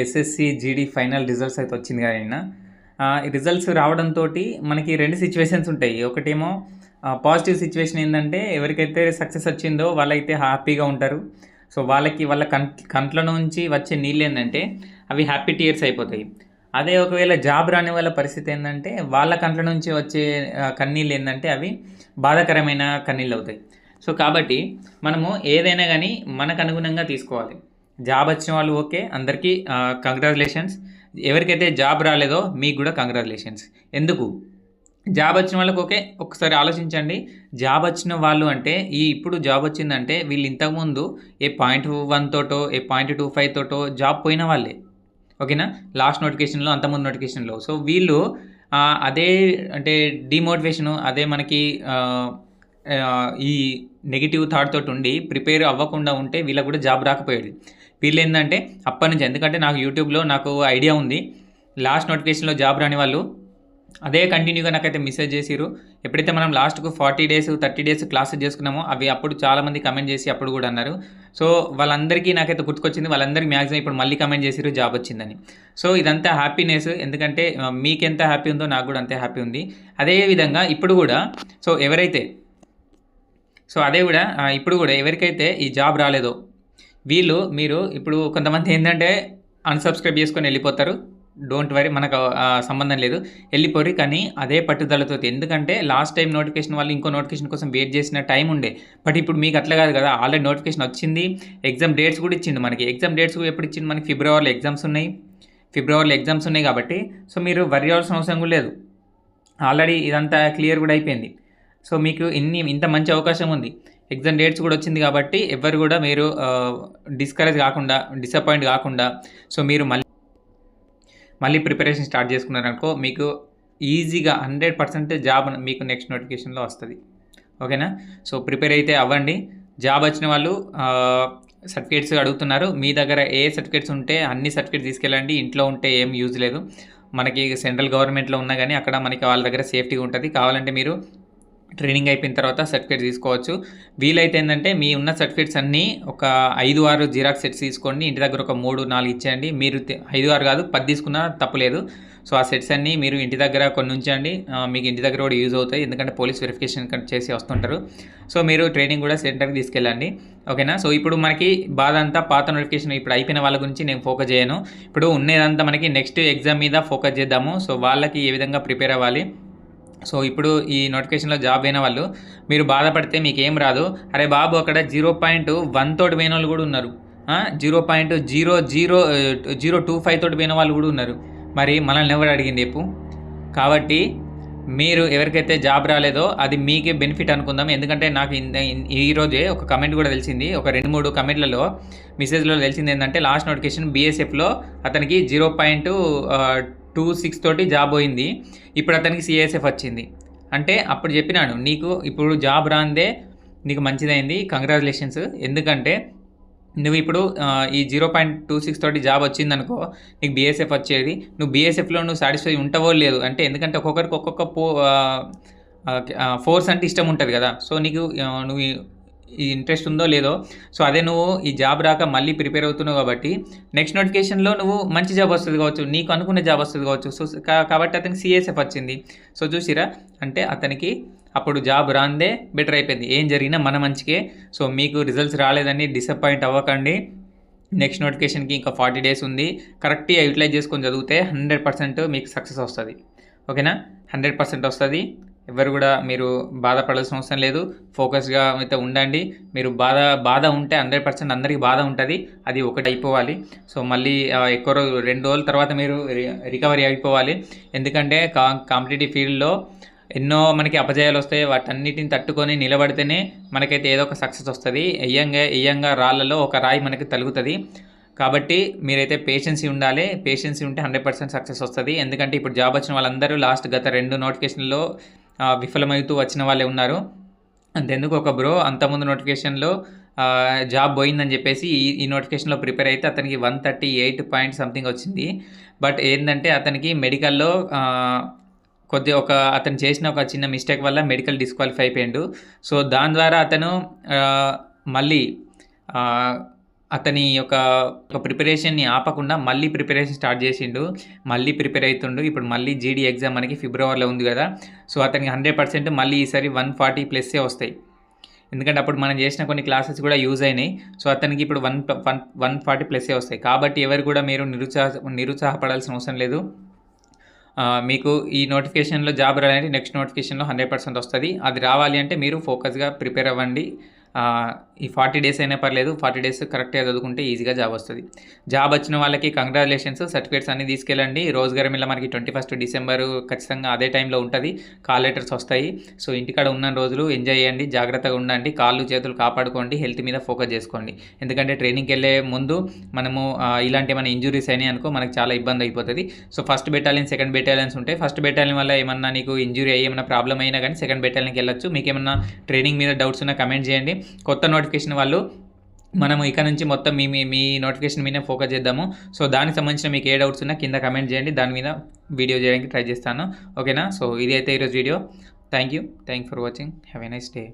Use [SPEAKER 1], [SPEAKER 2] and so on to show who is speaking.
[SPEAKER 1] SSC GD final results అయితే వచ్చింది కానీ ఈ రిజల్ట్స్ రావడంతో మనకి రెండు సిచ్యువేషన్స్ ఉంటాయి. ఒకటేమో పాజిటివ్ సిచ్యువేషన్ ఏంటంటే ఎవరికైతే సక్సెస్ వచ్చిందో వాళ్ళైతే హ్యాపీగా ఉంటారు. సో వాళ్ళకి వాళ్ళ కం కంట్ల నుంచి వచ్చే నీళ్ళు ఏంటంటే అవి హ్యాపీ టీయర్స్ అయిపోతాయి. అదే ఒకవేళ జాబ్ రాని వాళ్ళ పరిస్థితి ఏంటంటే వాళ్ళ కంట్ల నుంచి వచ్చే కన్నీళ్ళు ఏంటంటే అవి బాధాకరమైన కన్నీళ్ళు అవుతాయి. సో కాబట్టి మనము ఏదైనా కానీ మనకు అనుగుణంగా తీసుకోవాలి. జాబ్ వచ్చిన వాళ్ళు ఓకే అందరికీ కంగ్రాచులేషన్స్ ఎవరికైతే జాబ్ రాలేదో మీకు కూడా కంగ్రాచులేషన్స్ ఎందుకు? జాబ్ వచ్చిన వాళ్ళకి ఓకే ఒకసారి ఆలోచించండి. జాబ్ వచ్చిన వాళ్ళు అంటే ఈ ఇప్పుడు జాబ్ వచ్చిందంటే వీళ్ళు ఇంతకుముందు ఏ పాయింట్ వన్ తోటో ఏ పాయింట్ టూ ఫైవ్ తోటో జాబ్ పోయిన వాళ్ళే. ఓకేనా? లాస్ట్ నోటిఫికేషన్లో అంతకుముందు నోటిఫికేషన్లో. సో వీళ్ళు అదే అంటే డిమోటివేషను అదే మనకి ఈ నెగిటివ్ థాట్ తోటి ఉండి ప్రిపేర్ అవ్వకుండా ఉంటే వీళ్ళకి కూడా జాబ్ రాకపోయేది. వీళ్ళు ఏంటంటే అప్పటి నుంచి ఎందుకంటే నాకు యూట్యూబ్లో నాకు ఐడియా ఉంది. లాస్ట్ నోటిఫికేషన్లో జాబ్ రాని వాళ్ళు అదే కంటిన్యూగా నాకైతే మెసేజ్ చేసిరు ఎప్పుడైతే మనం లాస్ట్కు forty days thirty days classes చేసుకున్నామో అవి అప్పుడు చాలామంది కమెంట్ చేసి అప్పుడు కూడా అన్నారు. సో వాళ్ళందరికీ నాకైతే గుర్తుకొచ్చింది వాళ్ళందరికీ మ్యాక్సిమం ఇప్పుడు మళ్ళీ కమెంట్ చేసిరు జాబ్ వచ్చిందని. సో ఇదంతా హ్యాపీనెస్ ఎందుకంటే మీకు ఎంత హ్యాపీ ఉందో నాకు కూడా అంతే హ్యాపీ ఉంది. అదే విధంగా ఇప్పుడు కూడా సో ఎవరైతే సో అదే కూడా ఇప్పుడు కూడా ఎవరికైతే ఈ జాబ్ రాలేదో వీళ్ళు మీరు ఇప్పుడు కొంతమంది ఏంటంటే అన్సబ్స్క్రైబ్ చేసుకొని వెళ్ళిపోతారు. డోంట్ వరీ మనకు సంబంధం లేదు. వెళ్ళిపోరు కానీ అదే పట్టుదలతో ఎందుకంటే లాస్ట్ టైం నోటిఫికేషన్ వాళ్ళు ఇంకో నోటిఫికేషన్ కోసం వెయిట్ చేసిన టైం ఉండే. బట్ ఇప్పుడు మీకు అట్లా కాదు కదా ఆల్రెడీ నోటిఫికేషన్ వచ్చింది. ఎగ్జామ్ డేట్స్ కూడా ఇచ్చింది మనకి. ఎగ్జామ్ డేట్స్ ఎప్పుడు ఇచ్చింది మనకి? ఫిబ్రవరిలో ఎగ్జామ్స్ ఉన్నాయి. ఫిబ్రవరిలో ఎగ్జామ్స్ ఉన్నాయి కాబట్టి సో మీరు వరి అవ్వాల్సిన అవసరం కూడా లేదు. ఆల్రెడీ ఇదంతా క్లియర్ కూడా అయిపోయింది. సో మీకు ఇన్ని ఇంత మంచి అవకాశం ఉంది. ఎగ్జామ్ డేట్స్ కూడా వచ్చింది కాబట్టి ఎవరు కూడా మీరు డిస్కరేజ్ కాకుండా డిసప్పాయింట్ కాకుండా సో మీరు మళ్ళీ మళ్ళీ ప్రిపరేషన్ స్టార్ట్ చేసుకున్నారనుకో మీకు ఈజీగా హండ్రెడ్ పర్సెంట్ జాబ్ మీకు నెక్స్ట్ నోటిఫికేషన్లో వస్తుంది. ఓకేనా? సో ప్రిపేర్ అయితే అవ్వండి. జాబ్ వచ్చిన వాళ్ళు సర్టిఫికేట్స్ అడుగుతున్నారు. మీ దగ్గర ఏ సర్టిఫికేట్స్ ఉంటే అన్ని సర్టిఫికేట్స్ తీసుకెళ్ళండి. ఇంట్లో ఉంటే ఏం యూజ్ లేదు. మనకి సెంట్రల్ గవర్నమెంట్లో ఉన్నా కానీ అక్కడ మనకి వాళ్ళ దగ్గర సేఫ్టీగా ఉంటుంది. కావాలంటే మీరు ట్రైనింగ్ అయిపోయిన తర్వాత సర్టిఫికేట్ తీసుకోవచ్చు. వీలైతే ఏంటంటే మీ ఉన్న సర్టిఫికేట్స్ అన్నీ ఒక ఐదు ఆరు జిరాక్స్ సెట్స్ తీసుకోండి. ఇంటి దగ్గర ఒక మూడు నాలుగు ఇచ్చేయండి. మీరు ఐదు ఆరు కాదు పది తీసుకున్నా తప్పులేదు. సో ఆ సెట్స్ అన్నీ మీరు ఇంటి దగ్గర కొన్ని ఉంచండి మీకు ఇంటి దగ్గర కూడా యూజ్ అవుతాయి. ఎందుకంటే పోలీస్ వెరిఫికేషన్ చేసి వస్తుంటారు. సో మీరు ట్రైనింగ్ కూడా సెంటర్కి తీసుకెళ్ళండి. ఓకేనా? సో ఇప్పుడు మనకి బాధ అంతా పాత నోటిఫికేషన్ ఇప్పుడు అయిపోయిన వాళ్ళ గురించి నేను ఫోకస్ చేయను. ఇప్పుడు ఉన్నదంతా మనకి నెక్స్ట్ ఎగ్జామ్ మీద ఫోకస్ చేద్దాము. సో వాళ్ళకి ఏ విధంగా ప్రిపేర్ అవ్వాలి? సో ఇప్పుడు ఈ నోటిఫికేషన్లో జాబ్ అయిన వాళ్ళు మీరు బాధపడితే మీకు ఏం రాదు. అరే బాబు అక్కడ జీరో పాయింట్ వన్ తోటి పోయిన వాళ్ళు కూడా ఉన్నారు. Zero point zero zero zero two five తోటి పోయిన వాళ్ళు కూడా ఉన్నారు. మరి మనల్ని ఎవరు అడిగింది చెప్పు. కాబట్టి మీరు ఎవరికైతే జాబ్ రాలేదో అది మీకే బెనిఫిట్ అనుకుందాం. ఎందుకంటే నాకు ఈరోజే ఒక కమెంట్ కూడా తెలిసింది. ఒక రెండు మూడు కమెంట్లలో మెసేజ్లో తెలిసింది ఏంటంటే లాస్ట్ నోటిఫికేషన్ బీఎస్ఎఫ్లో అతనికి జీరో పాయింట్ టూ సిక్స్ తోటి జాబ్ పోయింది. ఇప్పుడు అతనికి సిఎస్ఎఫ్ వచ్చింది. అంటే అప్పుడు చెప్పినాను నీకు ఇప్పుడు జాబ్ రాందే నీకు మంచిదైంది కంగ్రాచులేషన్స్ ఎందుకంటే నువ్వు ఇప్పుడు ఈ జీరో పాయింట్ టూ సిక్స్ తోటి జాబ్ వచ్చిందనుకో నీకు బీఎస్ఎఫ్ వచ్చేది. నువ్వు బీఎస్ఎఫ్లో నువ్వు సాటిస్ఫై ఉంటావో లేదు అంటే ఎందుకంటే ఒక్కొక్కరికి ఒక్కొక్క పో ఫోర్స్ అంటే ఇష్టం ఉంటుంది కదా. సో నీకు నువ్వు ఈ- ఇంట్రెస్ట్ ఉందో లేదో. సో అదే నువ్వు ఈ జాబ్ రాక మళ్ళీ ప్రిపేర్ అవుతున్నావు కాబట్టి నెక్స్ట్ నోటిఫికేషన్లో నువ్వు మంచి జాబ్ వస్తుంది కావచ్చు నీకు అనుకున్న జాబ్ వస్తుంది కావచ్చు. సో కా- కాబట్టి అతనికి సిఎస్ఎఫ్ వచ్చింది. సో చూసిరా అంటే అతనికి అప్పుడు జాబ్ రాందే బెటర్ అయిపోయింది. ఏం జరిగినా మన మంచికే. సో మీకు రిజల్ట్స్ రాలేదని డిసప్పాయింట్ అవ్వకండి. నెక్స్ట్ నోటిఫికేషన్కి ఇంకా ఫార్టీ డేస్ ఉంది. కరెక్ట్గా యూటిలైజ్ చేసుకొని చదివితే హండ్రెడ్ పర్సెంట్ మీకు సక్సెస్ వస్తుంది. ఓకేనా హండ్రెడ్ పర్సెంట్ వస్తుంది. ఎవరు కూడా మీరు బాధపడాల్సిన అవసరం లేదు. ఫోకస్గా అయితే ఉండండి. మీరు బాధ బాధ ఉంటే హండ్రెడ్ పర్సెంట్ అందరికీ బాధ ఉంటుంది. అది ఒకటి అయిపోవాలి. సో మళ్ళీ ఎక్కువ రోజు రెండు రోజుల తర్వాత మీరు రి- రికవరీ అయిపోవాలి. ఎందుకంటే కా కాంపిటేటివ్ ఫీల్డ్లో ఎన్నో మనకి అపజయాలు వస్తాయి. వాటన్నిటిని తట్టుకొని నిలబడితేనే మనకైతే ఏదో ఒక సక్సెస్ వస్తుంది. ఎయ్యంగా ఎయ్యంగా రాళ్ళలో ఒక రాయి మనకి తలుగుతుంది. కాబట్టి మీరైతే పేషెన్సీ ఉండాలి. పేషెన్సీ ఉంటే హండ్రెడ్ పర్సెంట్ సక్సెస్ వస్తుంది. ఎందుకంటే ఇప్పుడు జాబ్ వచ్చిన వాళ్ళందరూ లాస్ట్ గత రెండు నోటిఫికేషన్లో విఫలమవుతూ వచ్చిన వాళ్ళే ఉన్నారు. అంతెందుకు ఒక బ్రో అంతకుముందు నోటిఫికేషన్లో జాబ్ పోయిందని చెప్పేసి ఈ ఈ నోటిఫికేషన్లో ప్రిపేర్ అయితే అతనికి one thirty eight point something వచ్చింది. బట్ ఏంటంటే అతనికి మెడికల్లో కొద్దిగా ఒక అతను చేసిన ఒక చిన్న మిస్టేక్ వల్ల మెడికల్ డిస్క్వాలిఫై అయిపోయాడు. సో దాని ద్వారా అతను మళ్ళీ అతని యొక్క ఒక ప్రిపరేషన్‌ని ఆపకుండా మళ్ళీ ప్రిపరేషన్ స్టార్ట్ చేసిండు. మళ్ళీ ప్రిపేర్ అవుతుండు ఇప్పుడు మళ్ళీ జీడీ ఎగ్జామ్ మనకి ఫిబ్రవరిలో ఉంది కదా సో, అతనికి 100% మళ్ళీ ఈసారి 140 ప్లస్సే వస్తాయి. ఎందుకంటే అప్పుడు మనం చేసిన కొన్ని క్లాసెస్ కూడా యూజ్ అయినాయి. సో, అతనికి ఇప్పుడు వన్ వన్ వన్ 140 ప్లస్సే వస్తాయి. కాబట్టి ఎవరు కూడా మీరు నిరుత్సాహ నిరుత్సాహపడాల్సిన అవసరం లేదు. మీకు ఈ నోటిఫికేషన్‌లో జాబ్ రావాలంటే నెక్స్ట్ నోటిఫికేషన్‌లో హండ్రెడ్ పర్సెంట్ వస్తుంది అది రావాలి అంటే మీరు ఫోకస్‌గా ప్రిపేర్ అవ్వండి. ఈ 40 డేస్ అయినా పర్లేదు. 40 డేస్ కరెక్ట్‌గా చదువుకుంటే ఈజీగా జాబ్ వస్తుంది జాబ్ వచ్చిన వాళ్ళకి కంగ్రాచులేషన్స్ సర్టిఫికేట్స్ అన్నీ తీసుకెళ్ళండి. రోజుగారి మీద మనకి 21 డిసెంబర్ ఖచ్చితంగా అదే టైంలో ఉంటుంది కాల్ లెటర్స్ వస్తాయి. సో, ఇంటికాడ ఉన్న రోజులు ఎంజాయ్ చేయండి. జాగ్రత్తగా ఉండండి. కాళ్ళు, చేతులు కాపాడుకోండి. హెల్త్ మీద ఫోకస్ చేసుకోండి. ఎందుకంటే ట్రైనింగ్‌కెళ్ళే ముందు మనము ఇలాంటి ఏమైనా ఇంజురీస్ అయినాయి అనుకో మనకు చాలా ఇబ్బంది అయిపోతుంది so, first battalion, second battalions ఉంటాయి. ఫస్ట్ బెటాలియన్ వల్ల ఏమన్నా నీకు ఇంజురీ అయ్యి ఏమన్నా ప్రాబ్లం అయినా గానీ సెకండ్ బెటాలియన్‌కి వెళ్ళొచ్చు. మీకేమన్నా ట్రైనింగ్ మీద డౌట్స్ ఉన్నా కమెంట్ చేయండి. కొత్త నోటిఫికేషన్ వాళ్ళు మనము ఇక నుంచి మొత్తం మీ మీ మీ నోటిఫికేషన్ మీదనే ఫోకస్ చేద్దాము. సో, దానికి సంబంధించిన మీకు ఏ డౌట్స్ ఉన్నా కింద కమెంట్ చేయండి. దాని మీద వీడియో చేయడానికి ట్రై చేస్తాను. ఓకేనా? సో, ఇది అయితే ఈరోజు video. Thank you. Thank for watching. Have a nice day.